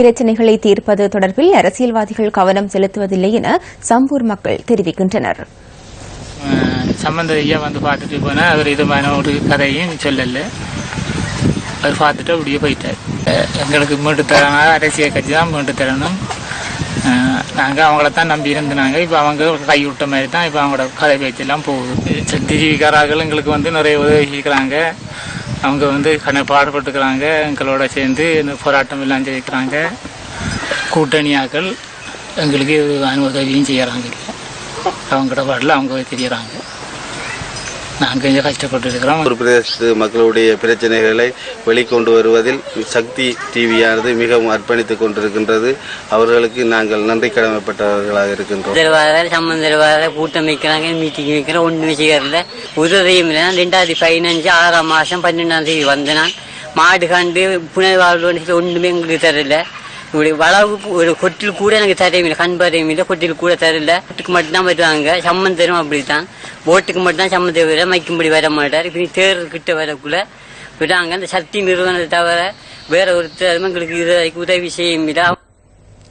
பிரச்சினைகளை தீர்ப்பது தொடர்பில் அரசியல்வாதிகள் கவனம் செலுத்துவதில்லை என சம்பூர் மக்கள் தெரிவிக்கின்றனர். சம்பந்த ஐயா வந்து பார்த்துட்டு போனால் அவர் இதுமான ஒரு கதையும் சொல்லல. அவர் பார்த்துட்டு அப்படியே போயிட்டார். எங்களுக்கு மீட்டு தரணும் அரசியல் கட்சி தான் மீட்டு தரணும். நாங்கள் அவங்கள தான் நம்பி இருந்தனாங்க. இப்போ அவங்க கை விட்ட மாதிரி தான் இப்போ அவங்களோட கதை பேச்செல்லாம் போகுது. சக்தி ஜீவிகாராக்கள் எங்களுக்கு வந்து நிறைய உதவி செய்கிறாங்க அவங்க வந்து கண்ண பாடுபட்டுக்கிறாங்க எங்களோட சேர்ந்து இந்த போராட்டம் எல்லாம் செய்கிறாங்க கூட்டணியாக்கள் எங்களுக்கு அனுமதியும் செய்கிறாங்க அவங்களோட பாடல அவங்க தெரியுறாங்க. நாங்கள் கொஞ்சம் கஷ்டப்பட்டு இருக்கிறோம் ஒரு பிரதேசத்து மக்களுடைய பிரச்சனைகளை வெளிக்கொண்டு வருவதில் சக்தி டிவியானது மிகவும் அர்ப்பணித்துக் கொண்டிருக்கின்றது. அவர்களுக்கு நாங்கள் நன்றி கடமைப்பட்டவர்களாக இருக்கின்றோம். தருவார சம்பந்தருவார கூட்டம் வைக்கிறாங்க மீட்டிங் வைக்கிறோம் ஒன்றுமே செய்யறதில்ல. உதவியும் இல்லை. ரெண்டாயிரத்தி பதினஞ்சு ஆறாம் மாதம் பன்னெண்டாம் தேதி வந்த நான். மாடு கண்டு புனர்வாழ்வு ஒன்றுமே எங்களுக்கு தரல. இப்படி வளவு ஒரு கொட்டில் கூட எனக்கு தரையும் கண் பார்வையும் இல்லை கொட்டில் கூட தரல. வீட்டுக்கு மட்டும்தான் வருவாங்க. சம்மந்தரும் அப்படித்தான். ஓட்டுக்கு மட்டும்தான் சம்மந்தம் வர மைக்கும்படி வர மாட்டார். இப்படி தேர்கிட்ட கிட்ட வரக்குள்ள விடாங்க அந்த சக்தி நிறுவனத்தை தவிர வேற ஒருத்தர் எங்களுக்கு இது வரைக்கும் உதவி செய்யும் இல்லை